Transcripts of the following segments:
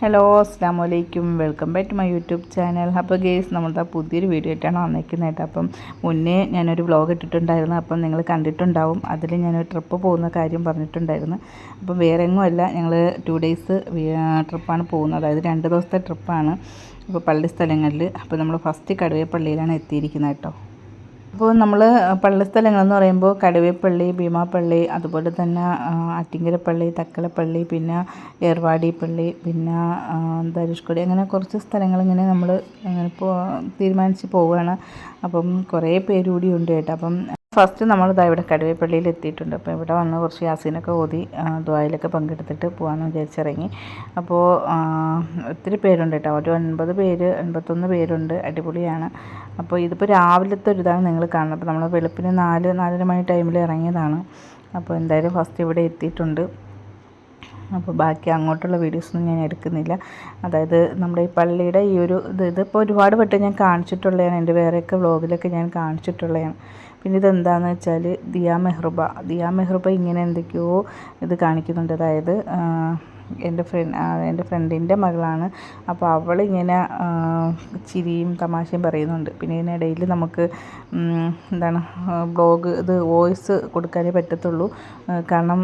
Hello അസ്സാം വലൈക്കും welcome back to my YouTube channel അപ്പോൾ ഗേസ് നമ്മളുടെ പുതിയൊരു വീഡിയോ ആയിട്ടാണ് വന്നിരിക്കുന്നത് കേട്ടോ അപ്പം മുന്നേ ഞാനൊരു വ്ളോഗ് ഇട്ടിട്ടുണ്ടായിരുന്നു. അപ്പം നിങ്ങൾ കണ്ടിട്ടുണ്ടാവും. അതിൽ ഞാനൊരു ട്രിപ്പ് പോകുന്ന കാര്യം പറഞ്ഞിട്ടുണ്ടായിരുന്നു. അപ്പം വേറെ എങ്ങുമല്ല ഞങ്ങൾ ടു ഡേയ്സ് ട്രിപ്പാണ് പോകുന്നത്. അതായത് രണ്ട് ദിവസത്തെ ട്രിപ്പാണ് അപ്പോൾ പള്ളി സ്ഥലങ്ങളിൽ. അപ്പോൾ നമ്മൾ ഫസ്റ്റ് കടുവേപ്പള്ളിയിലാണ് എത്തിയിരിക്കുന്നത് കേട്ടോ. അപ്പോൾ നമ്മൾ പള്ളി സ്ഥലങ്ങളെന്ന് പറയുമ്പോൾ കടുവേപ്പള്ളി ഭീമാപ്പള്ളി അതുപോലെ തന്നെ ആറ്റിങ്കരപ്പള്ളി തക്കലപ്പള്ളി പിന്നെ ഏർവാടി പള്ളി പിന്നെ ധനുഷ്കോടി അങ്ങനെ കുറച്ച് സ്ഥലങ്ങൾ ഇങ്ങനെ നമ്മൾ ഇപ്പോൾ തീരുമാനിച്ച് പോവുകയാണ്. അപ്പം കുറേ പേരുകൂടി ഉണ്ട് കേട്ടോ. അപ്പം ഫസ്റ്റ് നമ്മൾ ഇതാ ഇവിടെ കടുവേപ്പള്ളിയിൽ എത്തിയിട്ടുണ്ട്. അപ്പോൾ ഇവിടെ വന്ന് കുറച്ച് യാസീനൊക്കെ ഓതി ദ്വായിലൊക്കെ പങ്കെടുത്തിട്ട് പോകാമെന്ന് വിചാരിച്ചിറങ്ങി. അപ്പോൾ ഒത്തിരി പേരുണ്ട് കേട്ടോ. ഒരു ഒൻപത് പേര് എൺപത്തൊന്ന് പേരുണ്ട്. അടിപൊളിയാണ്. അപ്പോൾ ഇതിപ്പോൾ രാവിലത്തെ ഒരു ഇതാണ് നിങ്ങൾ കാണുന്നത്. അപ്പോൾ നമ്മൾ വെളുപ്പിന് നാല് നാലര മണി ടൈമിൽ ഇറങ്ങിയതാണ്. അപ്പോൾ എന്തായാലും ഫസ്റ്റ് ഇവിടെ എത്തിയിട്ടുണ്ട്. അപ്പോൾ ബാക്കി അങ്ങോട്ടുള്ള വീഡിയോസൊന്നും ഞാൻ എടുക്കുന്നില്ല. അതായത് നമ്മുടെ ഈ പള്ളിയുടെ ഈ ഒരു ഇത് ഇതിപ്പോൾ ഒരുപാട് വട്ടം ഞാൻ കാണിച്ചിട്ടുള്ളതാണ്. എന്റെ വേറെയൊക്കെ വ്ളോഗിലൊക്കെ ഞാൻ കാണിച്ചിട്ടുള്ളതാണ്. പിന്നെ ഇതെന്താണെന്ന് വെച്ചാൽ ദിയ മെഹ്റുബ. ദിയ മെഹ്റുബ ഇങ്ങനെ എന്തൊക്കെയോ ഇത് കാണിക്കുന്നുണ്ട്. അതായത് എന്റെ ഫ്രണ്ട് എന്റെ ഫ്രണ്ടിന്റെ മകളാണ്. അപ്പോൾ അവളിങ്ങനെ ചിരിയും തമാശയും പറയുന്നുണ്ട്. പിന്നെ ഇതിനിടയിൽ നമുക്ക് എന്താണ് ബ്ലോഗ് ഇത് വോയിസ് കൊടുക്കാനേ പറ്റത്തുള്ളൂ. കാരണം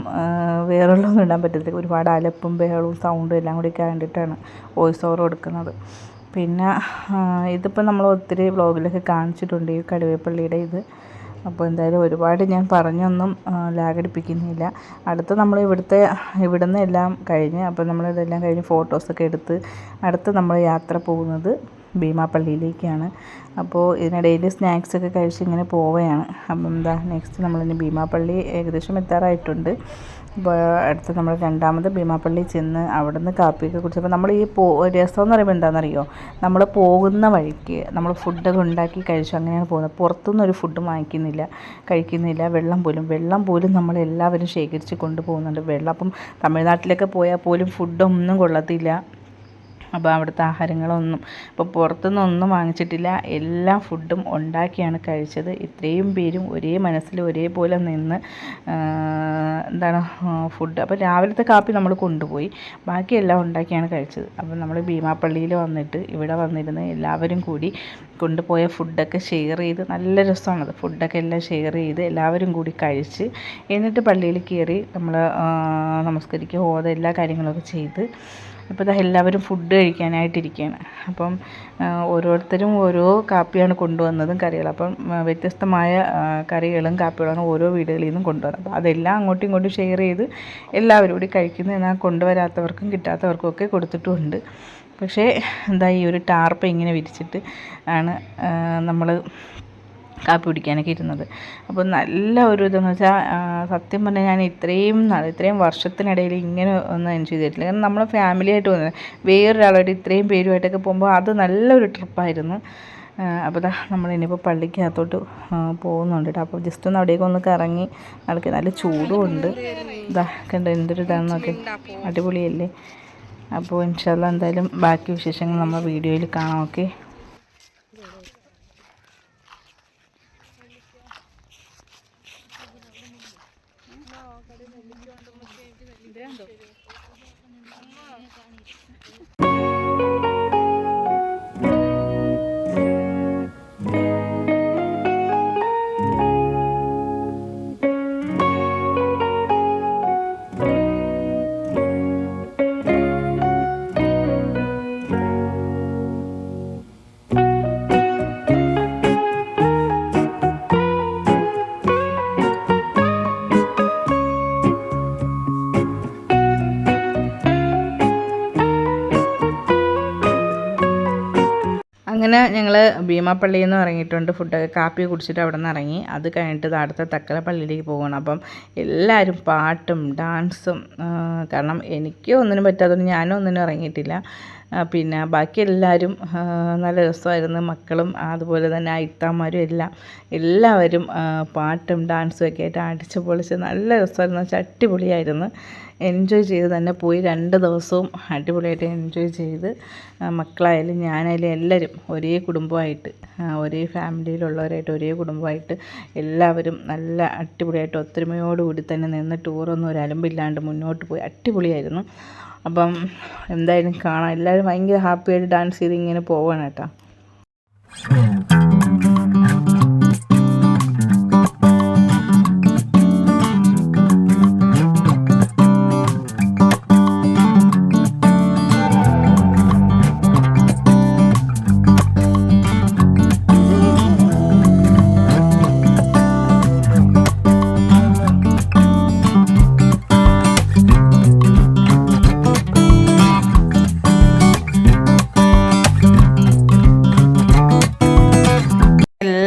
വേറുള്ളതൊന്നും ഇടാൻ പറ്റത്തില്ല. ഒരുപാട് അലപ്പും ബഹളവും സൗണ്ടും എല്ലാം കൂടി കണ്ടിട്ടാണ് വോയിസ് ഓവർ കൊടുക്കുന്നത്. പിന്നെ ഇതിപ്പോൾ നമ്മൾ ഒത്തിരി ബ്ലോഗിലൊക്കെ കാണിച്ചിട്ടുണ്ട് ഈ കടുവേപ്പള്ളിയുടെ ഇത്. അപ്പോൾ എന്തായാലും ഒരുപാട് ഞാൻ പറഞ്ഞൊന്നും ലാഗടിപ്പിക്കുന്നില്ല അടുത്ത് നമ്മൾ ഇവിടുത്തെ ഇവിടുന്ന് എല്ലാം കഴിഞ്ഞ് അപ്പോൾ നമ്മൾ ഇതെല്ലാം കഴിഞ്ഞ് ഫോട്ടോസൊക്കെ എടുത്ത് അടുത്ത് നമ്മൾ യാത്ര പോകുന്നത് ഭീമാപ്പള്ളിയിലേക്കാണ്. അപ്പോൾ ഇതിനിടയിൽ സ്നാക്സൊക്കെ കഴിച്ച് ഇങ്ങനെ പോവുകയാണ്. അപ്പം എന്താ നെക്സ്റ്റ് നമ്മളിനി ഭീമാപ്പള്ളി ഏകദേശം എത്താറായിട്ടുണ്ട്. അടുത്ത് നമ്മൾ രണ്ടാമത് ഭീമാപ്പള്ളി ചെന്ന് അവിടെ നിന്ന് കാപ്പിയൊക്കെ കുടിച്ചപ്പോൾ നമ്മൾ ഈ പോ രസം എന്ന് പറയുമ്പോൾ എന്താണെന്നറിയോ നമ്മൾ പോകുന്ന വഴിക്ക് നമ്മൾ ഫുഡൊക്കെ ഉണ്ടാക്കി കഴിച്ചു അങ്ങനെയാണ് പോകുന്നത്. പുറത്തുനിന്ന് ഒരു ഫുഡും വാങ്ങിക്കുന്നില്ല കഴിക്കുന്നില്ല വെള്ളം പോലും. വെള്ളം പോലും നമ്മൾ എല്ലാവരും ശേഖരിച്ച് കൊണ്ടുപോകുന്നുണ്ട്. വെള്ളം അപ്പം തമിഴ്നാട്ടിലൊക്കെ പോയാൽ പോലും ഫുഡൊന്നും കൊള്ളത്തില്ല. അപ്പോൾ അവിടുത്തെ ആഹാരങ്ങളൊന്നും അപ്പോൾ പുറത്തുനിന്നൊന്നും വാങ്ങിച്ചിട്ടില്ല. എല്ലാ ഫുഡും ഉണ്ടാക്കിയാണ് കഴിച്ചത്. ഇത്രയും പേരും ഒരേ മനസ്സിൽ ഒരേപോലെ നിന്ന് എന്താണ് ഫുഡ് അപ്പോൾ രാവിലത്തെ കാപ്പി നമ്മൾ കൊണ്ടുപോയി. ബാക്കിയെല്ലാം ഉണ്ടാക്കിയാണ് കഴിച്ചത്. അപ്പോൾ നമ്മൾ ഭീമാപ്പള്ളിയിൽ വന്നിട്ട് ഇവിടെ വന്നിരുന്ന് എല്ലാവരും കൂടി കൊണ്ടുപോയ ഫുഡൊക്കെ ഷെയർ ചെയ്ത് നല്ല രസമാണത് ഫുഡൊക്കെ എല്ലാം ഷെയർ ചെയ്ത് എല്ലാവരും കൂടി കഴിച്ച് എന്നിട്ട് പള്ളിയിൽ കയറി നമ്മൾ നമസ്കരിക്കുക ഓത എല്ലാ കാര്യങ്ങളൊക്കെ ചെയ്ത് ഇപ്പോൾ ഇതാ എല്ലാവരും ഫുഡ് കഴിക്കാനായിട്ടിരിക്കുകയാണ് അപ്പം ഓരോരുത്തരും ഓരോ കാപ്പിയാണ് കൊണ്ടുവന്നതും കറികൾ. അപ്പം വ്യത്യസ്തമായ കറികളും കാപ്പികളാണ് ഓരോ വീടുകളിൽ നിന്നും കൊണ്ടുവന്നത്. അപ്പോൾ അതെല്ലാം അങ്ങോട്ടും ഇങ്ങോട്ടും ഷെയർ ചെയ്ത് എല്ലാവരും കൂടി കഴിക്കുന്നു എന്നാൽ കൊണ്ടുവരാത്തവർക്കും കിട്ടാത്തവർക്കും ഒക്കെ കൊടുത്തിട്ടുമുണ്ട് പക്ഷേ എന്താ ഈ ഒരു ടാർപ്പ് ഇങ്ങനെ വിരിച്ചിട്ട് ആണ് നമ്മൾ കാപ്പി കുടിക്കാനൊക്കെ ഇരുന്നത്. അപ്പോൾ നല്ല ഒരു ഇതെന്ന് വെച്ചാൽ സത്യം പറഞ്ഞാൽ ഞാൻ ഇത്രയും ഇത്രയും വർഷത്തിനിടയിൽ ഇങ്ങനെ ഒന്നും എൻജോയ് ചെയ്തിട്ടില്ല. കാരണം നമ്മൾ ഫാമിലിയായിട്ട് വന്നത് വേറൊരാളായിട്ട് ഇത്രയും പേരുമായിട്ടൊക്കെ പോകുമ്പോൾ അത് നല്ലൊരു ട്രിപ്പായിരുന്നു. അപ്പോൾ ഇതാ നമ്മളിനിയിപ്പോൾ പള്ളിക്കകത്തോട്ട് പോകുന്നുണ്ട് കേട്ടോ അപ്പോൾ ജസ്റ്റ് ഒന്ന് അവിടേക്ക് ഒന്ന് കറങ്ങി നടക്കുക നല്ല ചൂടും ഉണ്ട് ഇതാ കണ്ട എന്തൊരു ഇതാണെന്നൊക്കെ അടിപൊളിയല്ലേ? അപ്പോൾ ഇൻഷാല്ല എന്തായാലും ബാക്കി വിശേഷങ്ങൾ നമ്മൾ വീഡിയോയിൽ കാണാം. ഓക്കെ? അങ്ങനെ ഭീമാപ്പള്ളിയിൽ നിന്ന് ഇറങ്ങിയിട്ടുണ്ട്. ഫുഡ് കാപ്പി കുടിച്ചിട്ട് അവിടെ നിന്ന് ഇറങ്ങി. അത് കഴിഞ്ഞിട്ട് അടുത്ത തക്കല പള്ളിയിലേക്ക് പോകണം അപ്പം എല്ലാവരും പാട്ടും ഡാൻസും കാരണം എനിക്ക് ഒന്നിനും പറ്റാത്തതുകൊണ്ട് ഞാനും ഒന്നിനും ഇറങ്ങിയിട്ടില്ല. പിന്നെ ബാക്കി എല്ലാവരും നല്ല രസമായിരുന്നു. മക്കളും അതുപോലെ തന്നെ അയിത്താമാരും എല്ലാം. എല്ലാവരും പാട്ടും ഡാൻസും ഒക്കെ ആയിട്ട് അടിച്ചു പൊളിച്ച് നല്ല രസമായിരുന്നു. അടിപൊളിയായിരുന്നു. എൻജോയ് ചെയ്ത് തന്നെ പോയി. രണ്ട് ദിവസവും അടിപൊളിയായിട്ട് എൻജോയ് ചെയ്ത് മക്കളായാലും ഞാനായാലും എല്ലാവരും ഒരേ കുടുംബമായിട്ട് ഒരേ ഫാമിലിയിലുള്ളവരായിട്ട് ഒരേ കുടുംബമായിട്ട് എല്ലാവരും നല്ല അടിപൊളിയായിട്ട് ഒത്തൊരുമയോടുകൂടി തന്നെ നിന്ന് ടൂറൊന്നും ഒരു മുന്നോട്ട് പോയി. അടിപൊളിയായിരുന്നു. അപ്പം എന്തായാലും കാണാം. എല്ലാവരും ഭയങ്കര ഹാപ്പിയായിട്ട് ഡാൻസ് ചെയ്ത് ഇങ്ങനെ പോവാണ് കേട്ടോ.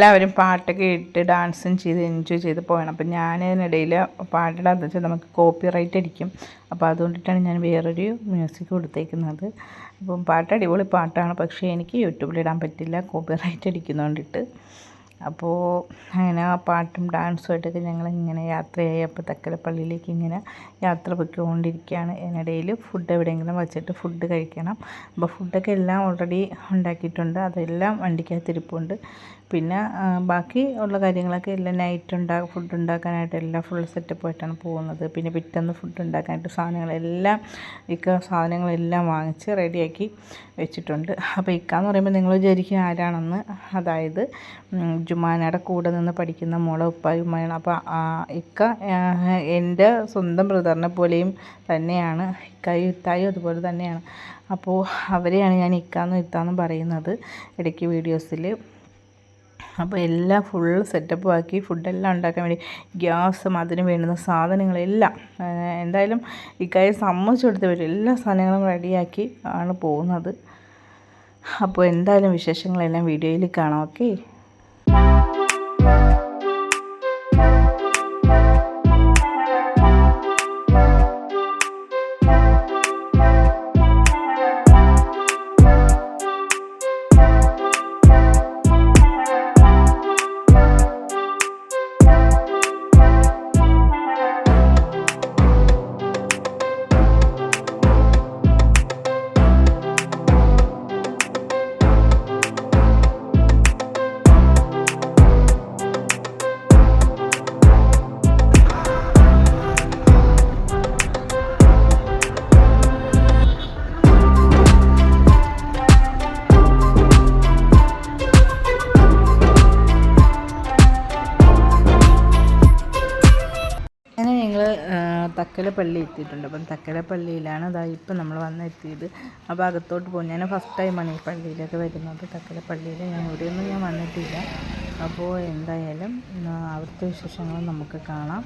എല്ലാവരും പാട്ടൊക്കെ ഇട്ട് ഡാൻസും ചെയ്ത് എൻജോയ് ചെയ്ത് പോകണം. അപ്പം ഞാൻ ഇതിനിടയിൽ പാട്ടിടാന്ന് വെച്ചാൽ നമുക്ക് കോപ്പി റൈറ്റ് അടിക്കും. അപ്പോൾ അതുകൊണ്ടിട്ടാണ് ഞാൻ വേറൊരു മ്യൂസിക് കൊടുത്തേക്കുന്നത്. അപ്പം പാട്ട് അടിപൊളി പാട്ടാണ്. പക്ഷേ എനിക്ക് യൂട്യൂബിലിടാൻ പറ്റില്ല. കോപ്പി റൈറ്റ് അടിക്കുന്നതുകൊണ്ടിട്ട് അപ്പോൾ അങ്ങനെ ആ പാട്ടും ഞങ്ങൾ ഇങ്ങനെ യാത്രയായി. അപ്പോൾ തക്കലപ്പള്ളിയിലേക്ക് ഇങ്ങനെ യാത്ര പൊയ്ക്കൊണ്ടിരിക്കുകയാണ്. അതിനിടയിൽ ഫുഡ് എവിടെയെങ്കിലും വച്ചിട്ട് ഫുഡ് കഴിക്കണം. അപ്പോൾ ഫുഡൊക്കെ എല്ലാം ഓൾറെഡി ഉണ്ടാക്കിയിട്ടുണ്ട്. അതെല്ലാം വണ്ടിക്കകത്ത് ഇരിപ്പുണ്ട്. പിന്നെ ബാക്കി ഉള്ള കാര്യങ്ങളൊക്കെ എല്ലാം നൈറ്റ് ഉണ്ടാ ഫുഡ് ഉണ്ടാക്കാനായിട്ട് എല്ലാം ഫുൾ സെറ്റപ്പ് ആയിട്ടാണ് പോകുന്നത്. പിന്നെ പിറ്റേന്ന് ഫുഡ് ഉണ്ടാക്കാനായിട്ട് സാധനങ്ങളെല്ലാം ഇക്ക സാധനങ്ങളെല്ലാം വാങ്ങിച്ച് റെഡിയാക്കി വെച്ചിട്ടുണ്ട്. അപ്പോൾ ഇക്കാന്ന് പറയുമ്പോൾ നിങ്ങൾ വിചാരിക്കും ആരാണെന്ന്. അതായത് ജുമാനയുടെ കൂടെ നിന്ന് പഠിക്കുന്ന മോളെ ഉപ്പായുമ്മയാണ് അപ്പോൾ ഇക്ക എന്റെ സ്വന്തം ബ്രദറിനെ പോലെയും തന്നെയാണ്. ഇക്കായും ഇത്തായും അതുപോലെ തന്നെയാണ്. അപ്പോൾ അവരെയാണ് ഞാൻ ഇക്കാന്നും ഇത്താന്നും പറയുന്നത് ഇടയ്ക്ക് വീഡിയോസിൽ അപ്പോൾ എല്ലാം ഫുൾ സെറ്റപ്പ് ആക്കി ഫുഡെല്ലാം ഉണ്ടാക്കാൻ വേണ്ടി ഗ്യാസും അതിന് വേണ്ടുന്ന സാധനങ്ങളെല്ലാം എന്തായാലും ഇക്കാര്യം സമ്മതിച്ചു കൊടുത്ത് വരും. എല്ലാ സാധനങ്ങളും റെഡിയാക്കി ആണ് പോകുന്നത്. അപ്പോൾ എന്തായാലും വിശേഷങ്ങളെല്ലാം വീഡിയോയിൽ കാണാം. ഓക്കെ? തക്കല പള്ളി എത്തിയിട്ടുണ്ട്. അപ്പം തക്കലപ്പള്ളിയിലാണ് അതായത് അതാ ഇപ്പം നമ്മൾ വന്നെത്തിയത്. ആ ഭാഗത്തോട്ട് പോകും. ഞാൻ ഫസ്റ്റ് ടൈമാണ് ഈ പള്ളിയിലൊക്കെ വരുന്നത്. തക്കലപ്പള്ളിയിൽ ഞാൻ ഇവിടെയൊന്നും ഞാൻ വന്നിട്ടില്ല. അപ്പോൾ എന്തായാലും അവിടുത്തെ വിശേഷങ്ങൾ നമുക്ക് കാണാം.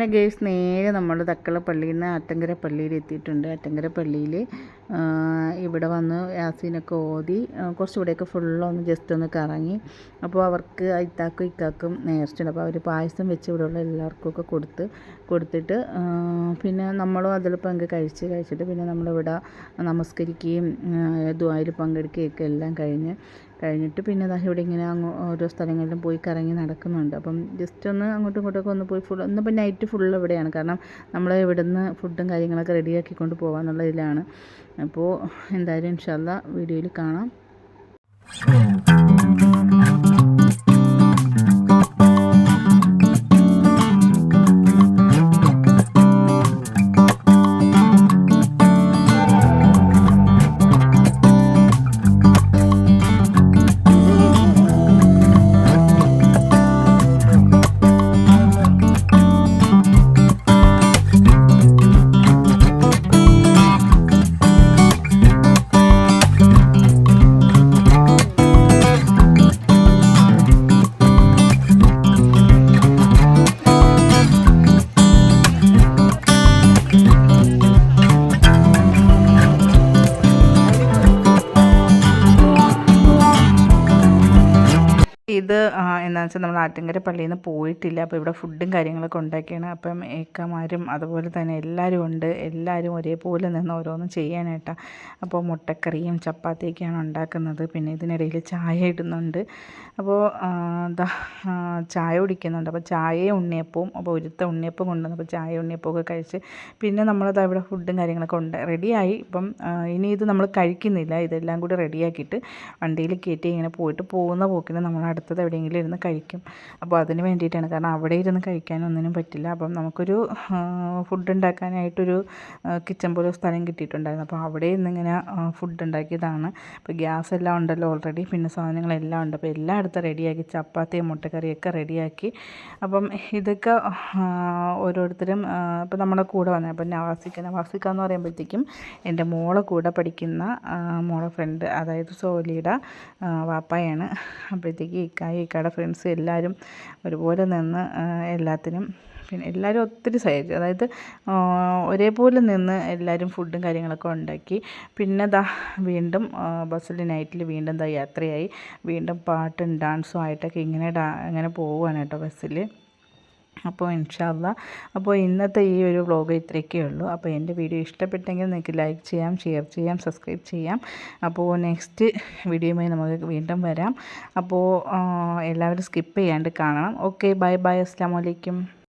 അങ്ങനെ ഗേസ് നേരെ നമ്മൾ തക്കള പള്ളിയിൽ നിന്ന് ആറ്റങ്കര പള്ളിയിൽ എത്തിയിട്ടുണ്ട്. ആറ്റങ്കര പള്ളിയിൽ ഇവിടെ വന്ന് യാസീനൊക്കെ ഓതി കുറച്ചുകൂടെയൊക്കെ ഫുള്ളൊന്ന് ജസ്റ്റ് ഒന്ന് കറങ്ങി. അപ്പോൾ അവർക്ക് ഇത്താക്കും ഇക്കാക്കും നേർച്ചുണ്ട് അപ്പോൾ അവർ പായസം വെച്ച് ഇവിടെയുള്ള എല്ലാവർക്കും ഒക്കെ കൊടുത്ത് കൊടുത്തിട്ട് പിന്നെ നമ്മളും അതിൽ പങ്ക് കഴിച്ച് കഴിച്ചിട്ട് പിന്നെ നമ്മളിവിടെ നമസ്കരിക്കുകയും ദ്വായിൽ പങ്കെടുക്കുകയൊക്കെ എല്ലാം കഴിഞ്ഞ് കഴിഞ്ഞിട്ട് പിന്നെ ദാ ഇവിടെ ഇങ്ങനെ അങ്ങ് ഓരോ സ്ഥലങ്ങളിലും പോയി കറങ്ങി നടക്കുന്നുണ്ട്. അപ്പം ജസ്റ്റ് ഒന്ന് അങ്ങോട്ടും ഇങ്ങോട്ടൊക്കെ ഒന്ന് പോയി ഫുൾ ഇന്നിപ്പോൾ നൈറ്റ് ഫുൾ ഇവിടെയാണ്. കാരണം നമ്മൾ ഇവിടുന്ന് ഫുഡും കാര്യങ്ങളൊക്കെ റെഡിയാക്കിക്കൊണ്ട് പോകാമെന്നുള്ള ഇതിലാണ് അപ്പോൾ എന്തായാലും ഇൻഷാല്ല വീഡിയോയിൽ കാണാം. വെച്ചാൽ നമ്മൾ ആറ്റിങ്കര പള്ളിയിൽ നിന്ന് പോയിട്ടില്ല. അപ്പോൾ ഇവിടെ ഫുഡും കാര്യങ്ങളൊക്കെ ഉണ്ടാക്കിയാണ്. അപ്പം ഏക്കമാരും അതുപോലെ തന്നെ എല്ലാവരും ഉണ്ട്. എല്ലാവരും ഒരേപോലെ നിന്ന് ഓരോന്നും ചെയ്യാനായിട്ടാണ് അപ്പോൾ മുട്ടക്കറിയും ചപ്പാത്തിയൊക്കെയാണ് ഉണ്ടാക്കുന്നത്. പിന്നെ ഇതിനിടയിൽ ചായ ഇടുന്നുണ്ട്. അപ്പോൾ എന്താ ചായ കുടിക്കുന്നുണ്ട്. അപ്പോൾ ചായയും ഉണ്ണിയപ്പവും അപ്പോൾ ഒരുത്ത ഉണ്ണിയപ്പം കൊണ്ടുവന്നപ്പോൾ ചായ ഉണ്ണിയപ്പമൊക്കെ കഴിച്ച് പിന്നെ നമ്മളത് അവിടെ ഫുഡും കാര്യങ്ങളൊക്കെ ഉണ്ട്. റെഡിയായി. ഇപ്പം ഇനി ഇത് നമ്മൾ കഴിക്കുന്നില്ല. ഇതെല്ലാം കൂടി റെഡിയാക്കിയിട്ട് വണ്ടിയിൽ കയറ്റി ഇങ്ങനെ പോയിട്ട് പോകുന്ന പോക്കിന് നമ്മൾ അടുത്തത് എവിടെയെങ്കിലും ഇരുന്ന് കഴിക്കും അപ്പോൾ അതിന് വേണ്ടിയിട്ടാണ്. കാരണം അവിടെ ഇരുന്ന് കഴിക്കാനൊന്നിനും പറ്റില്ല. അപ്പം നമുക്കൊരു ഫുഡ് ഉണ്ടാക്കാനായിട്ടൊരു കിച്ചൺ പോലെ സ്ഥലം കിട്ടിയിട്ടുണ്ടായിരുന്നു. അപ്പോൾ അവിടെ ഇന്നിങ്ങനെ ഫുഡ് ഉണ്ടാക്കിയതാണ്. അപ്പോൾ ഗ്യാസ് എല്ലാം ഉണ്ടല്ലോ ഓൾറെഡി പിന്നെ സാധനങ്ങളെല്ലാം ഉണ്ട്. അപ്പോൾ എല്ലാം അടുത്ത് റെഡിയാക്കി. ചപ്പാത്തിയും മുട്ടക്കറിയൊക്കെ റെഡിയാക്കി. അപ്പം ഇതൊക്കെ ഓരോരുത്തരും ഇപ്പോൾ നമ്മുടെ കൂടെ വന്നത് അപ്പം നവാസിക്ക നവാസിക്ക എന്ന് പറയുമ്പോഴത്തേക്കും എന്റെ മോളെ കൂടെ പഠിക്കുന്ന മോളെ ഫ്രണ്ട് അതായത് സോലിയുടെ വാപ്പായാണ്. അപ്പോഴത്തേക്ക് ഇക്കായ ഇക്കായുടെ ഫ്രണ്ട്സ് എല്ലാവരും ഒരുപോലെ നിന്ന് എല്ലാത്തിനും പിന്നെ എല്ലാവരും ഒത്തിരി സഹായിച്ചു അതായത് ഒരേപോലെ നിന്ന് എല്ലാവരും ഫുഡും കാര്യങ്ങളൊക്കെ ഉണ്ടാക്കി. പിന്നെ ദാ വീണ്ടും ബസ്സിൽ നൈറ്റിൽ വീണ്ടും ദാ യാത്രയായി. വീണ്ടും പാട്ടും ഡാൻസും ആയിട്ടൊക്കെ ഇങ്ങനെ ഡാ ഇങ്ങനെ പോവുകയാണ് കേട്ടോ ബസ്സിൽ. അപ്പോൾ ഇൻഷാല്ല. അപ്പോൾ ഇന്നത്തെ ഈ ഒരു വ്ളോഗ് ഇത്രയൊക്കെ ഉള്ളൂ. അപ്പോൾ എന്റെ വീഡിയോ ഇഷ്ടപ്പെട്ടെങ്കിൽ നിങ്ങൾക്ക് ലൈക്ക് ചെയ്യാം ഷെയർ ചെയ്യാം സബ്സ്ക്രൈബ് ചെയ്യാം. അപ്പോൾ നെക്സ്റ്റ് വീഡിയോയുമായി നമുക്ക് വീണ്ടും വരാം. അപ്പോൾ എല്ലാവരും സ്കിപ്പ് ചെയ്യാണ്ട് കാണണം. Okay bye bye. അസ്സാം വലൈക്കും